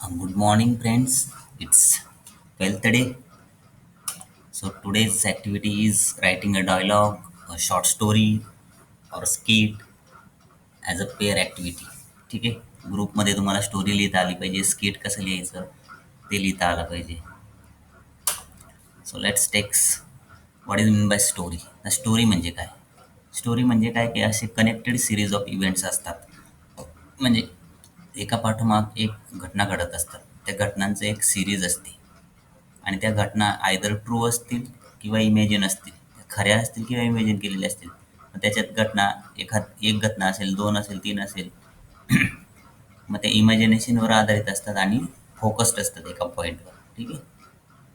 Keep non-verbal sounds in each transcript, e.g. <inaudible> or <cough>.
Um, good morning, friends. It's 12th day. So today's activity is writing a dialogue, a short story, or skit as a pair activity. ठीक आहे ग्रुपमध्ये तुम्हाला story लिहिता आली पाहिजे skit कसं लिहायचं ते लिहिता आलं पाहिजे so let's takes what is mean by story story म्हणजे काय स्टोरी म्हणजे काय की असे कनेक्टेड सिरीज ऑफ इव्हेंट्स असतात म्हणजे एका पाठोमाग एक घटना घडत असतात. त्या घटनांचं एक सिरीज असते. आणि त्या घटना आयदर ट्रू असतील किंवा इमॅजिन असतील. खऱ्या असतील किंवा इमेजिन केलेल्या असतील. मग त्याच्यात घटना एखाद एक घटना असेल दोन असेल तीन असेल. <clears throat> मग त्या इमॅजिनेशनवर आधारित असतात आणि फोकस्ड असतात एका पॉईंटवर ठीक आहे?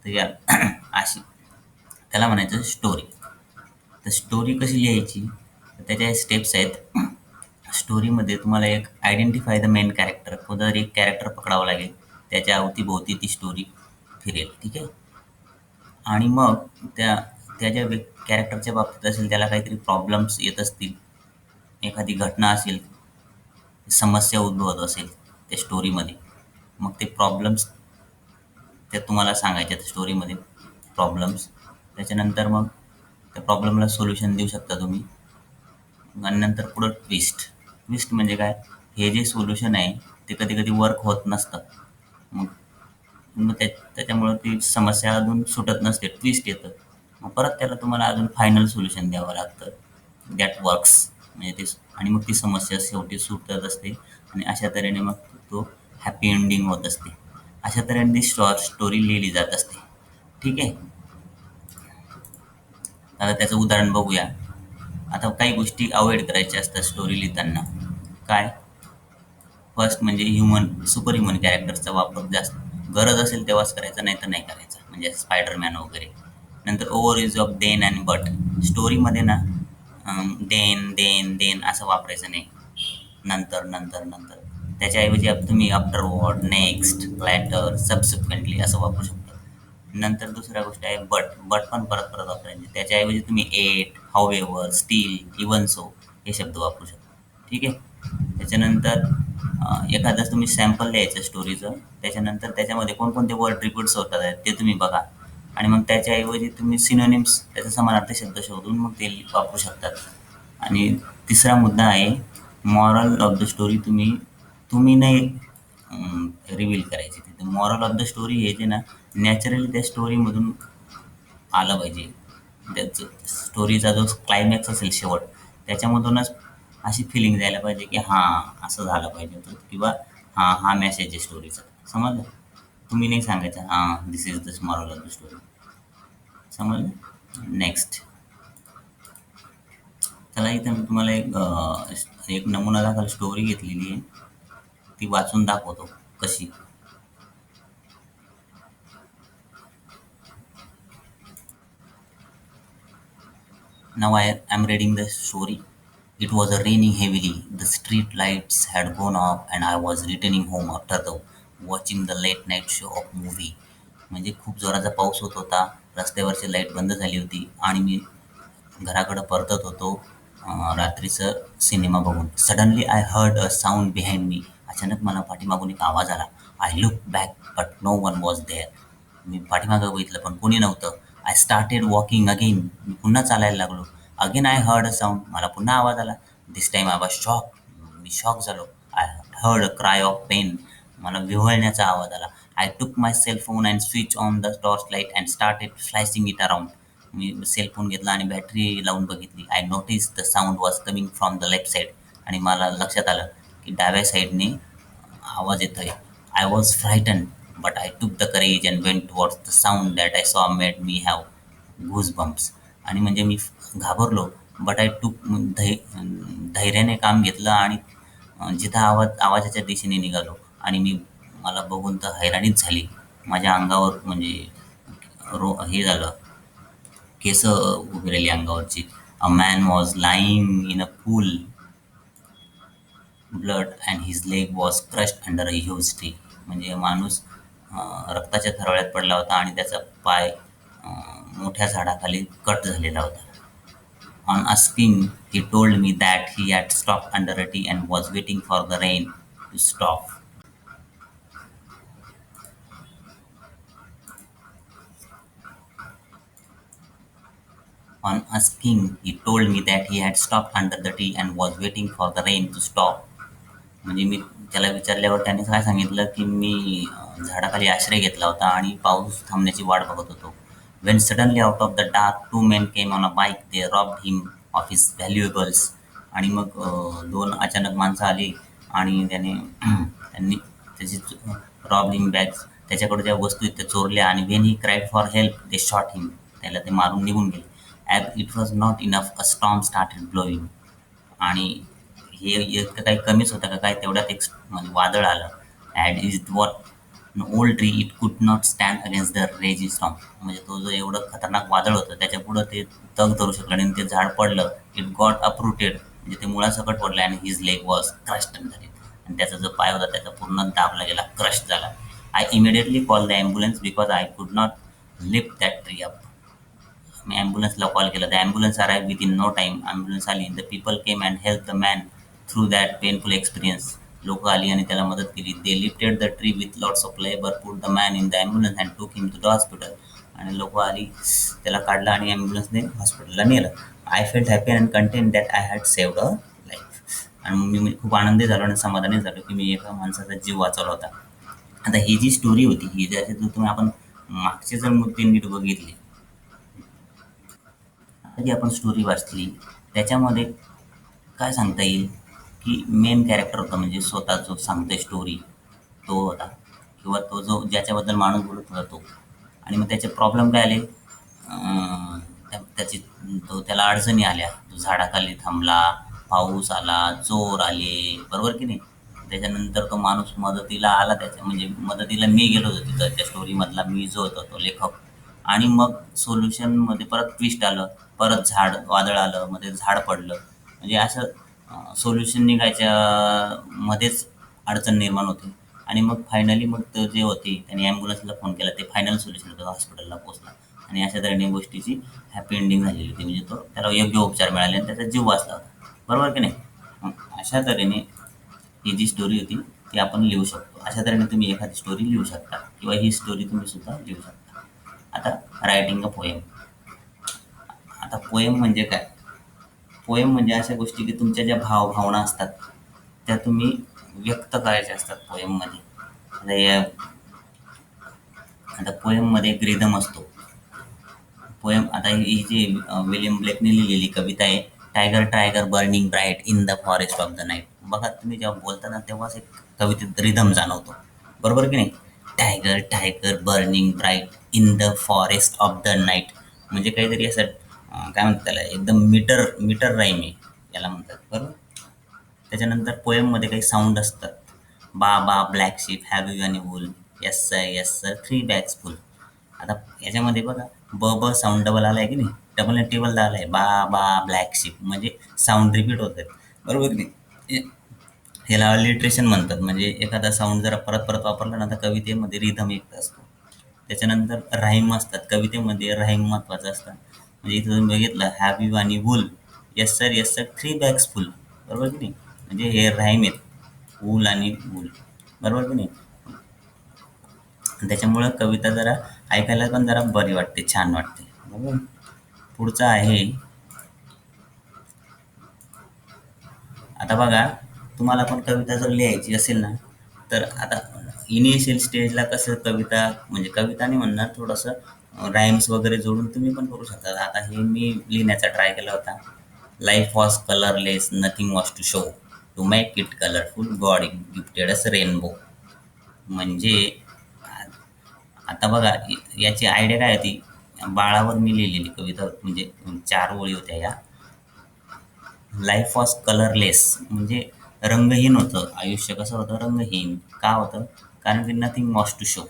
तर या <clears throat> अशी. त्याला म्हणायचं स्टोरी तर स्टोरी कशी लिहायची? त्याच्या स्टेप्स आहेत. <clears throat> स्टोरीमध्ये तुम्हाला एक आयडेंटिफाय द मेन कॅरेक्टर कोणतं एक कॅरेक्टर पकडावं लागेल. त्याच्या अवतीभोवती ती स्टोरी फिरेल ठीक आहे? आणि मग त्या त्या ज्या कॅरेक्टरच्या बाबतीत असेल त्याला काहीतरी प्रॉब्लेम्स येत असतील. एखादी घटना असेल समस्या उद्भवत असेल त्या स्टोरीमध्ये मग ते प्रॉब्लेम्स त्या तुम्हाला सांगायच्या त्या स्टोरीमध्ये प्रॉब्लेम्स त्याच्यानंतर मग त्या प्रॉब्लेमला सोल्युशन देऊ शकता तुम्ही. आणि नंतर पुढं ट्विस्ट ट्विस्ट म्हणजे काय? हे जे सोल्युशन आहे ते कधी कधी वर्क होत नसतं. मग मग त्या त्याच्यामुळं ती समस्या अजून सुटत नसते ट्विस्ट येतं. मग परत त्याला तुम्हाला अजून फायनल सोल्युशन द्यावं लागतं. दॅट वर्क्स म्हणजे ते आणि मग ती समस्या शेवटी सुटत असते. आणि अशा तऱ्हेने मग तो हॅपी एंडिंग होत असते. अशा तऱ्हेने ती स्टॉ स्टोरी लिहिली जात असते. ठीक आहे? आता त्याचं उदाहरण बघूया. आता काही गोष्टी अवॉइड करायच्या असतात स्टोरी लिहिताना. काय? फर्स्ट म्हणजे ह्युमन सुपर ह्युमन कॅरेक्टरचा वापर जास्त. गरज असेल तेव्हाच करायचा नाही तर नाही करायचा. म्हणजे स्पायडरमॅन वगैरे. नंतर over use of then and but स्टोरीमध्ये ना देन देन देन असं वापरायचं नाही. नंतर नंतर नंतर. त्याच्याऐवजी तुम्ही after what next later subsequently असं वापरू शकता. नंतर दुसऱ्या गोष्ट आहे बट बट पण परत परत वापरायचे. त्याच्याऐवजी तुम्ही at how still even so हे शब्द वापरू शकता. ठीक आहे? त्याच्यानंतर एखादं तुम्ही सॅम्पल द्यायचं स्टोरीचं त्याच्यानंतर त्याच्यामध्ये कोणकोणते वर्ड रिपीट्स होतात आहेत ते तुम्ही बघा. आणि मग त्याच्याऐवजी तुम्ही सिनोनिम्स त्याचा समानार्थी शब्द शोधून मग ते वापरू शकतात. आणि तिसरा मुद्दा आहे मॉरल ऑफ द स्टोरी तुम्ही तुम्ही नाही रिव्हील करायची. तिथे मॉरल ऑफ द स्टोरी हे जे ना नॅचरली त्या स्टोरीमधून आलं पाहिजे. त्याचं स्टोरीचा जो क्लायमॅक्स असेल शेवट त्याच्यामधूनच अशी फिलिंग द्यायला पाहिजे की हां असं झालं पाहिजे होतं किंवा हां हा मेसेज आहे स्टोरीचा समजलं? तुम्ही नाही सांगायचं हां this is the moral of the story समजलं? नेक्स्ट चला इथं मी तुम्हाला एक एक नमुना दाखल स्टोरी घेतलेली आहे. ती वाचून दाखवतो कशी. Now I am reading the story. It was raining heavily. The street lights had gone off, and I was returning home after the watching the late night show of movie. म्हणजे खूप जोराचा पाऊस होत होता रस्त्यावरची लाइट बंद झाली होती आणि मी घराकडं परतत होतो अं, रात्रीचं सिनेमा बघून suddenly I heard a sound behind me अचानक मला पाठीमागून एक आवाज आला I look back but no one was there मी पाठीमागं बघितलं पण कोणी नव्हतं आय स्टार्टेड वॉकिंग अगेन मी पुन्हा चालायला लागलो. Again I heard a sound मला पुन्हा आवाज आला. This time I was shock me shock झालो. I heard a cry of pain मला विव्हळण्याचा आवाज आला. I took my cellphone and switch on the torch light and started flashing it around me cellphone घेतला आणि बॅटरी लावून बघितली. I notice the sound was coming from the left side आणि मला लक्षात आलं की डाव्या साईडने आवाज येतोय. I was frighten but I took the courage and went towards the sound that I saw made me have goosebumps. आणि म्हणजे मी घाबरलो बट आय टूक धै धैर्याने काम घेतलं आणि जिथं आवाज आवाजाच्या दिशेने निघालो आणि मी मला बघून तर हैराणीच झाली. माझ्या अंगावर म्हणजे रो हे झालं केस उभी अंगावरची. A man was lying in a pool blood and his leg was crushed under a huge tree म्हणजे माणूस रक्ताच्या थरवळ्यात पडला होता आणि त्याचा पाय मोठ्या झाडाखाली कट झालेला होता. On asking he told me that he had stop under a tree and was waiting for the rain to stop on asking, he told me that he had stop under the tree and was waiting for the rain to stop म्हणजे मी त्याला विचारल्यावर त्याने काय सांगितलं की मी झाडाखाली आश्रय घेतला होता आणि पाऊस थांबण्याची वाट बघत होतो. When suddenly out of the dark two men came on a bike they rob him of his valuables आणि मग दोन अचानक माणसं आली आणि त्याने त्यांनी त्याची रॉब हिम बॅग्स त्याच्याकडे ज्या वस्तू आहेत त्या चोरल्या आणि when he cried for help they shot him त्याला ते मारून निघून गेले. App it was not enough a storm started blowing आणि हे इतकं काही कमीच होतं का काय? तेवढ्यात एक म्हणजे वादळ आलं. And is what old tree it could not stand against the raging storm म्हणजे तो जो एवढं खतरनाक वादळ होतं त्याच्यापुढं ते तग धरू शकलं आणि ते झाड पडलं इट गॉट अप्रुटेड म्हणजे ते मुळासकट पडलं आणि हिज लेग वॉज क्रश्ड झाले आणि त्याचा जो पाय होता त्याचा पूर्ण दाबला गेला क्रश झाला. I immediately call the ambulance because I could not lift that tree up मी ॲम्ब्युलन्सला कॉल केला. The ambulance arrive within no time ambulance आली. The people came and help the man through that painful experience लोक आली आणि त्याला मदत केली. They lifted the tree with lots of labour put the man in the ambulance and took him to the hospital आणि लोक आली त्याला काढलं आणि ॲम्ब्युलन्सने हॉस्पिटलला नेलं. I felt happy and content that I had saved a life आणि मी म्हणजे खूप आनंदी झालो आणि समाधानी झालो की मी एका माणसाचा जीव वाचवला होता. आता ही जी स्टोरी होती ही ज्याच्यातून तुम्ही आपण मागचे जर मुद्दे नीट बघितले आता जी आपण स्टोरी वाचली त्याच्यामध्ये काय सांगता येईल? की मेन कॅरेक्टर होता म्हणजे स्वतः जो सांगतोय स्टोरी तो होता. किंवा तो जो ज्याच्याबद्दल माणूस बोलत होता तो. आणि मग त्याचे प्रॉब्लेम काय आले? त्या- त्याची तो त्याला अडचणी आल्या. तो झाडाखाली थांबला पाऊस आला जोर आले. बरोबर की नाही? त्याच्यानंतर तो माणूस मदतीला आला त्याच्या म्हणजे मदतीला मी गेलो होतो तिथं. त्या स्टोरीमधला मी जो होता तो लेखक. आणि मग सोल्युशनमध्ये परत ट्विस्ट आलं. परत झाड वादळ आलं. मध्ये झाड पडलं. म्हणजे असं सोल्युशन निघायच्या मध्येच अडचण निर्माण होते. आणि मग फायनली मग तर जे होते त्यांनी ॲम्ब्युलन्सला फोन केला. ते फायनल सोल्युशन होतं हॉस्पिटलला पोहोचला आणि अशा तऱ्हेने गोष्टीची हॅपी एंडिंग झालेली होती. म्हणजे तो त्याला योग्य उपचार मिळाले आणि त्याचा जीव वाचला होता. बरोबर की नाही? अशा तऱ्हेने ही जी स्टोरी होती ती आपण लिहू शकतो. अशा तऱ्हेने तुम्ही एखादी स्टोरी लिहू शकता. किंवा ही स्टोरी तुम्ही सुद्धा लिहू शकता. आता रायटिंग अ पोएम आता पोएम म्हणजे काय? पोएम म्हणजे अशा गोष्टी की तुमच्या ज्या भाव भावना असतात त्या तुम्ही व्यक्त करायच्या असतात पोएममध्ये आता पोएममध्ये एक रिदम असतो. पोएम आता ही जी विलियम ब्लेकने लिहिलेली कविता आहे tiger tiger burning bright in the forest of the night बघा तुम्ही जेव्हा बोलता ना तेव्हाच एक कवितेत रिदम जाणवतो. बरोबर की नाही? Tiger tiger burning bright in the forest of the night म्हणजे काहीतरी असं काय म्हणतात त्याला एकदम मीटर मीटर राईम आहे याला म्हणतात बरोबर? त्याच्यानंतर पोएममध्ये काही साऊंड असतात. Baa baa black sheep have you any wool yes sir yes sir three bags full आता याच्यामध्ये बघा ब ब साऊंड डबल आला आहे की नाही? डबल आणि टेबल आला आहे बा बा ब्लॅक शिप म्हणजे साऊंड रिपीट होत आहेत बरोबर की नाही? ह्याला लिट्रेशन म्हणतात. म्हणजे एखादा साऊंड जरा परत परत वापरला ना तर कवितेमध्ये रिधम एक असतो. त्याच्यानंतर राहीम असतात. कवितेमध्ये राहीम महत्त्वाचं असतं. म्हणजे इथं तुम्ही बघितलं have you any wool yes sir yes sir three bags full बरोबर की नाही? म्हणजे हे राहीम आहेत वूल आणि वूल बरोबर की नाही? त्याच्यामुळं कविता जरा ऐकायला पण जरा बरी वाटते छान वाटते बरोबर? पुढचं आहे आता बघा तुम्हाला पण कविता जर लिहायची असेल ना तर आता इनिशियल स्टेजला कसं कविता म्हणजे कविता नाही म्हणणार थोडंसं राईम्स वगैरे जोडून तुम्ही पण करू शकता. आता हे मी लिहिण्याचा ट्राय केला होता. Life was colourless nothing was to show to make it colourful God gifted us rainbow म्हणजे आता बघा याची आयडिया काय होती? बाळावर मी लिहिलेली कविता म्हणजे चार ओळी होत्या या. लाईफ वॉज कलरलेस म्हणजे रंगहीन होतं. आयुष्य कसं होतं? रंगहीन. का होतं? कारण की नथिंग वॉज टू शो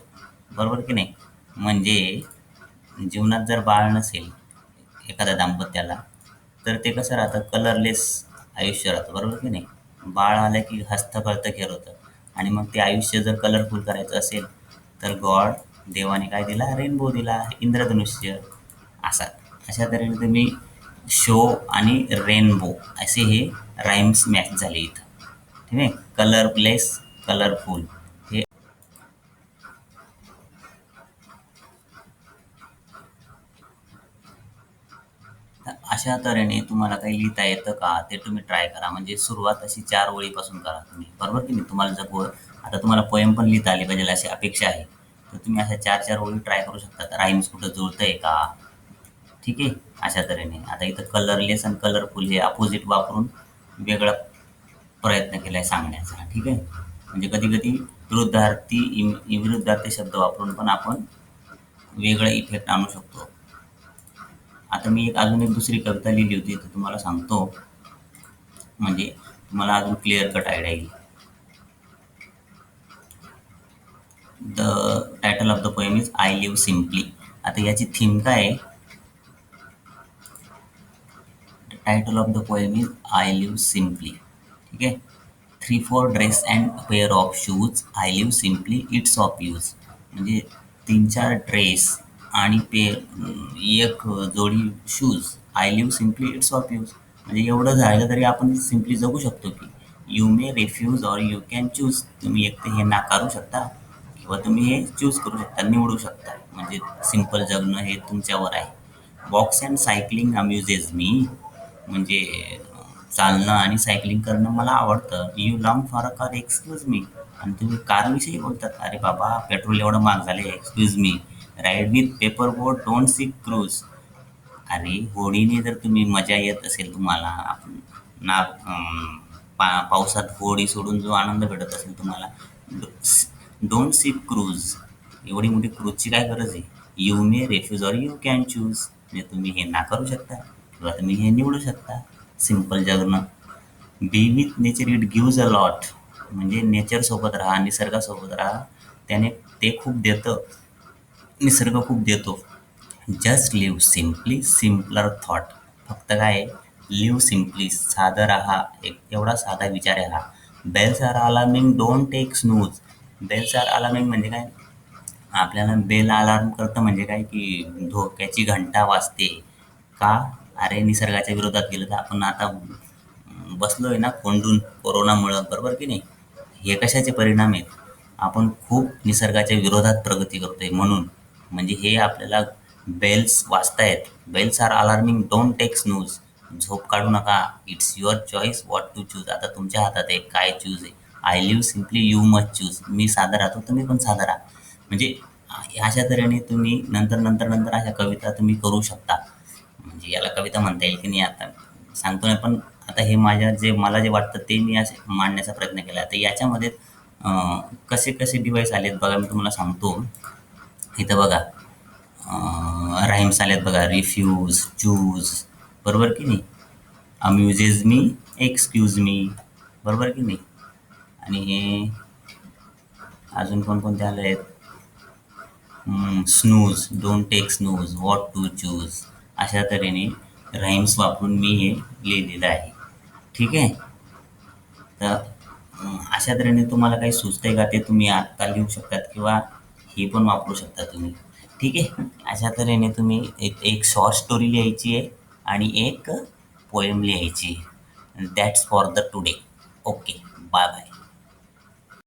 बरोबर की नाही? म्हणजे जीवनात जर बाळ नसेल एखाद्या दाम्पत्याला तर ते कसं राहतं? कलरलेस आयुष्य राहतं बरोबर की नाही? बाळ आलं की हस्तकळतं खेळ होतं. आणि मग ते आयुष्य जर कलरफुल करायचं असेल तर गॉड देवाने काय दिला? रेनबो दिला इंद्रधनुष्य असा अशा तऱ्हेने तुम्ही शो आणि रेनबो असे हे राईम्स मॅच झाले इथं. ठीक आहे? कलरलेस कलरफुल हे अशा तऱ्हेने तुम्हाला काही लिहिता येतं का? ते तुम्ही ट्राय करा. म्हणजे सुरुवात अशी चार ओळीपासून करा तुम्ही. बरोबर की नाही? तुम्हाला जर आता तुम्हाला पोएम पण लिहिता आली पाहिजे अशी अपेक्षा आहे. तर तुम्ही अशा चार चार ओळी ट्राय करू शकता. राईम्स कुठं जुळतंय का? ठीक आहे? अशा तऱ्हेने. आता इथं कलरलेस आणि कलरफुल हे अपोजिट वापरून वेगळा प्रयत्न केला आहे सांगण्याचा. ठीक आहे? म्हणजे कधी कधी विरुद्धार्थी इम विरुद्धार्थी शब्द वापरून पण आपण वेगळा इफेक्ट आणू शकतो. आता मी एक अजून एक दुसरी कविता लिहिली होती तर तुम्हाला सांगतो. म्हणजे तुम्हाला अजून क्लिअर कट आयडिया येईल. The title of the poem is I live simply आता याची थीम काय आहे? Title of the poem is I live simply ठीक आहे? Three four dress and pair of shoes I live simply it's of use म्हणजे तीन चार dress आणि पे एक जोडी shoes I live simply it's of use म्हणजे एवढं झालं तरी आपण सिम्पली जगू शकतो की you may refuse or you can choose तुम्ही एक ते हे नाकारू शकता किंवा तुम्ही हे चूज करू शकता निवडू शकता. म्हणजे सिंपल जगणं हे तुमच्यावर आहे. Walks and cycling amuses me म्हणजे चालणं आणि सायकलिंग करणं मला आवडतं. You long for a car excuse me आणि तुम्ही कारविषयी बोलतात अरे बाबा पेट्रोल एवढं महाग झाले excuse me ride with paper boat don't see cruise अरे होडीने जर तुम्ही मजा येत असेल तुम्हाला आपण ना पा पावसात होडी सोडून जो आनंद भेटत असेल तुम्हाला डोंट सी क्रूज एवढी मोठी क्रूजची काय गरज आहे? You may refuse or you can choose म्हणजे तुम्ही हे नाकारू शकता किंवा तुम्ही हे निवडू शकता. सिंपल जगणं. Be with nature it gives a lot म्हणजे नेचरसोबत राहा निसर्गासोबत राहा. त्याने ते खूप देतं. निसर्ग खूप देतो. Just live simply simpler thought फक्त काय? लिव्ह सिम्पली साधं राहा. एक एवढा साधा विचार आहे हा. Bells are alarming don't take snooze bells are alarming म्हणजे काय? आपल्याला बेल अलार्म करतं म्हणजे काय? की धोक्याची घंटा वाजते. का? अरे निसर्गाच्या विरोधात गेलं तर आपण आता बसलो आहे ना कोंडून कोरोनामुळं बरोबर की नाही? हे कशाचे परिणाम आहेत? आपण खूप निसर्गाच्या विरोधात प्रगती करतोय म्हणून. म्हणजे हे आपल्याला bells वाचतायत. Bells are alarming don't take snooze झोप काढू नका. It's your choice what to choose आता तुमच्या हातात आहे. काय चूज आहे? I live simply you must choose मी साधा राहतो. तुम्ही पण साधा राहा. म्हणजे अशा तऱ्हेने तुम्ही नंतर नंतर नंतर अशा कविता तुम्ही करू शकता. म्हणजे याला कविता म्हणता येईल की नाही आता? सांगतो नाही पण आता हे माझ्या जे मला जे वाटतं ते मी असे मांडण्याचा प्रयत्न केला. तर याच्यामध्ये कसे कसे डिवाईस आलेत बघा मी तुम्हाला सांगतो. इथं बघा. राहिम्स आल्यात बघा. रिफ्यूज चूज बरोबर की नाही? अम्युजेज मी एक्सक्यूज मी बरोबर की नाही? आणि हे अजून कोणकोणते आले आहेत? Snooze don't take snooze what to choose अशा तऱ्हेने राईम्स वापरून मी हे लिहिलेलं आहे. ठीक आहे? तर अशा तऱ्हेने तुम्हाला काही सुचतंय का? ते तुम्ही आत्ता लिहू शकतात किंवा हे पण वापरू शकता तुम्ही. ठीक आहे? अशा तऱ्हेने तुम्ही एक एक शॉर्ट स्टोरी लिहायची आहे आणि एक पोएम लिहायची आहे. That's for the today okay bye bye